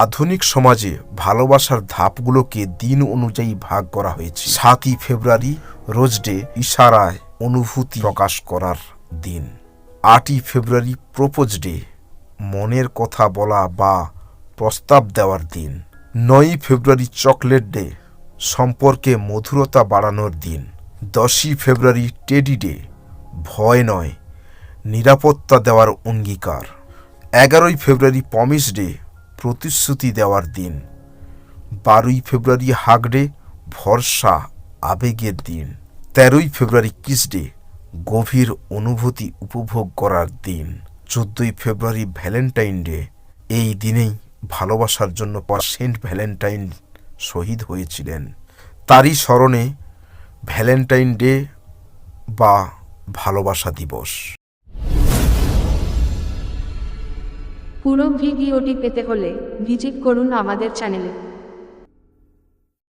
আধুনিক সমাজে ভালোবাসার ধাপগুলোকে দিন অনুযায়ী ভাগ করা হয়েছে। সাতই ফেব্রুয়ারি রোজ ডে ইশারায় অনুভূতি প্রকাশ করার দিন। আটই ফেব্রুয়ারি প্রপোজ ডে, মনের কথা বলা বা প্রস্তাব দেওয়ার দিন। নয়ই ফেব্রুয়ারি চকলেট ডে, সম্পর্কে মধুরতা বাড়ানোর দিন। দশই ফেব্রুয়ারি টেডি ডে, ভয় নয়, নিরাপত্তা দেওয়ার অঙ্গীকার। এগারোই ফেব্রুয়ারি পমিস ডে প্রতিশ্রুতি দেওয়ার দিন। বারোই ফেব্রুয়ারি হাগড়ে ভরসা আবেগের দিন। তেরোই ফেব্রুয়ারি কিস ডে গভীর অনুভূতি উপভোগ করার দিন। চোদ্দই ফেব্রুয়ারি ভ্যালেন্টাইন ডে। এই দিনেই ভালোবাসার জন্য সেন্ট ভ্যালেন্টাইন শহীদ হয়েছিলেন। তারই স্মরণে ভ্যালেন্টাইন ডে বা ভালোবাসা দিবস। পুরো ভিডিওটি পেতে হলে ভিজিট করুন আমাদের চ্যানেলে।